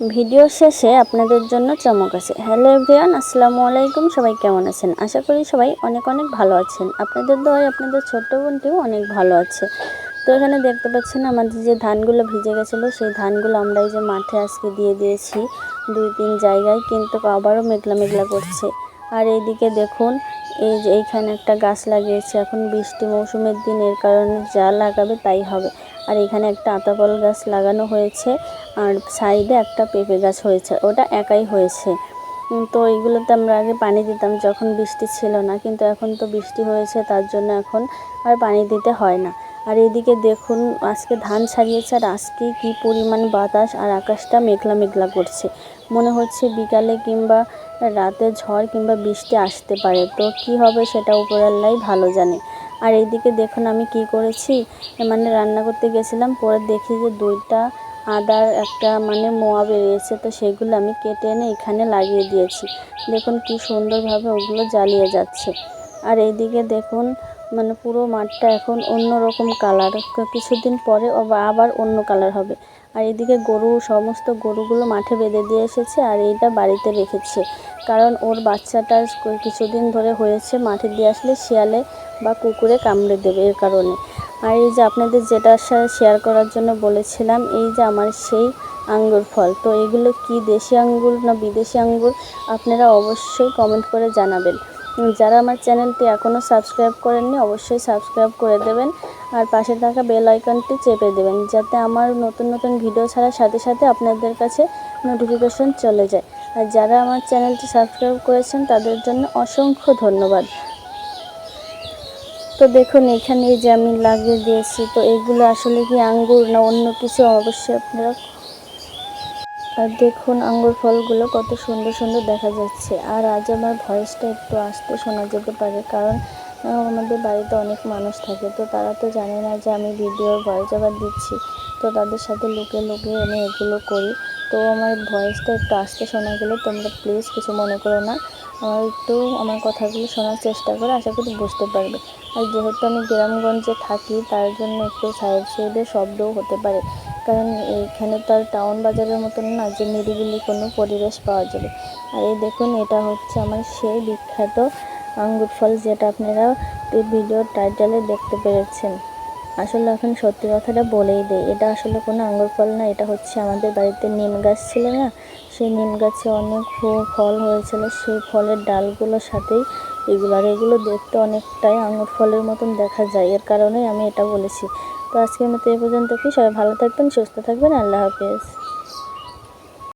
Video শেষে আপনাদের জন্য চমক আছে। হ্যালো এভরিওয়ান আসসালামু আলাইকুম, সবাই কেমন আছেন? আশা করি সবাই অনেক অনেক ভালো আছেন। আপনাদের দোয়ায় আপনাদের ছোট্ট বোনটিও অনেক ভালো আছে। তো এখানে দেখতে পাচ্ছেন আমাদের যে ধানগুলো ভিজে গেছিল, সেই ধানগুলো আমরা এই যে মাঠে আজকে দিয়ে দিয়েছি দুই তিন জায়গায়, কিন্তু আবারও মেঘলা মেঘলা করছে। আর এইদিকে দেখুন, এই যে এইখানে একটা গাছ লাগিয়েছে। এখন বৃষ্টি মৌসুমের দিন, এর কারণে যা লাগাবে তাই হবে। আর এখানে একটা আতাপল গাছ লাগানো হয়েছে আর সাইডে একটা পেঁপে গাছ হয়েছে, ওটা একাই হয়েছে। তো এইগুলোতে আমরা আগে পানি দিতাম যখন বৃষ্টি ছিল না, কিন্তু এখন তো বৃষ্টি হয়েছে, তার জন্য এখন আর পানি দিতে হয় না। আর এদিকে দেখুন, আজকে ধান ছাড়িয়েছে আর আজকে কী পরিমাণ বাতাস আর আকাশটা মেঘলা মেঘলা করছে। মনে হচ্ছে বিকালে কিংবা রাতে ঝড় কিংবা বৃষ্টি আসতে পারে, তো কি হবে সেটা উপরাল্লাই ভালো জানে। আর এইদিকে দেখুন আমি কি করেছি। মানে রান্না করতে গেছিলাম, পরে দেখি যে দুইটা আদার একটা মানে মোয়া বেরিয়েছে, তো সেগুলো আমি কেটে এনে এখানে লাগিয়ে দিয়েছি। দেখুন কি সুন্দরভাবে ওগুলো জ্বালিয়ে যাচ্ছে। আর এইদিকে দেখুন মানে পুরো মাঠটা এখন অন্য রকম কালার কিছুদিন পরে আবার অন্য কালার হবে। আর এদিকে গরু, সমস্ত গরুগুলো মাঠে বেঁধে দিয়ে এসেছে আর এইটা বাড়িতে রেখেছে। কারণ ওর বাচ্চাটা কিছুদিন ধরে হয়েছে মাঠে দিয়ে আসলে শিয়ালে বা কুকুরে কামড়ে দেবে এর কারণে। আর এই যে আপনাদের সাথে শেয়ার করার জন্য বলেছিলাম, এই যে আমার সেই আঙ্গুর ফল। তো এগুলো কি দেশি আঙ্গুর না বিদেশি আঙ্গুর? আপনারা অবশ্যই কমেন্ট করে জানাবেন। যারা আমার চ্যানেলটি এখনও সাবস্ক্রাইব করেননি, অবশ্যই সাবস্ক্রাইব করে দেবেন আর পাশে থাকা বেল আইকনটি চেপে দেবেন, যাতে আমার নতুন নতুন ভিডিও ছাড়ার সাথে সাথে আপনাদের কাছে নোটিফিকেশন চলে যায়। আর যারা আমার চ্যানেলটি সাবস্ক্রাইব করেছেন, তাদের জন্য অসংখ্য ধন্যবাদ। তো দেখুন, এখানে যে আমি লাগিয়ে দিয়েছি, তো এগুলো আসলে কি আঙ্গুর না অন্য কিছু? অবশ্যই আপনারা আর দেখুন আঙ্গুর ফলগুলো কত সুন্দর সুন্দর দেখা যাচ্ছে। আর আজ আমার ভয়েসটা একটু আসতে শোনা যেতে পারে, কারণ আমাদের বাড়িতে অনেক মানুষ থাকে, তো তারা তো জানে না যে আমি ভিডিওর ভয়েস আবার দিচ্ছি। তো তাদের সাথে লুকিয়ে লুকিয়ে আমি এগুলো করি। তো আমার ভয়েসটা একটু আসতে শোনা গেলে তোমরা প্লিজ কিছু মনে করো না। আমার একটু আমার কথাগুলো শোনার চেষ্টা করে, আশা করি বুঝতে পারবে। আর যেহেতু আমি গ্রামগঞ্জে থাকি, তার জন্য একটু সাইড সাইডে শব্দও হতে পারে। কারণ এইখানে তো আর টাউন বাজারের মতন না যে নিরিবিলি কোনো পরিবেশ পাওয়া যাবে। আর এই দেখুন, এটা হচ্ছে আমার সেই বিখ্যাত আঙ্গুর ফল যেটা আপনারা এই ভিডিওর টাইটেলে দেখতে পেরেছেন। আসলে এখন সত্যি কথাটা বলেই দেয় এটা আসলে কোনো আঙ্গুর ফল না, এটা হচ্ছে আমাদের বাড়িতে নিম গাছ ছিল না? সেই নিম গাছে অনেক ফল হয়েছিল, সেই ফলের ডালগুলোর সাথেই এগুলো, আর এগুলো দেখতে অনেকটাই আঙুর ফলের মতন দেখা যায়। এর কারণেই আমি এটা বলেছি। তো আজকের মতো এই পর্যন্ত কি? সবাই ভালো থাকবেন সুস্থ থাকবেন আল্লাহ হাফেজ।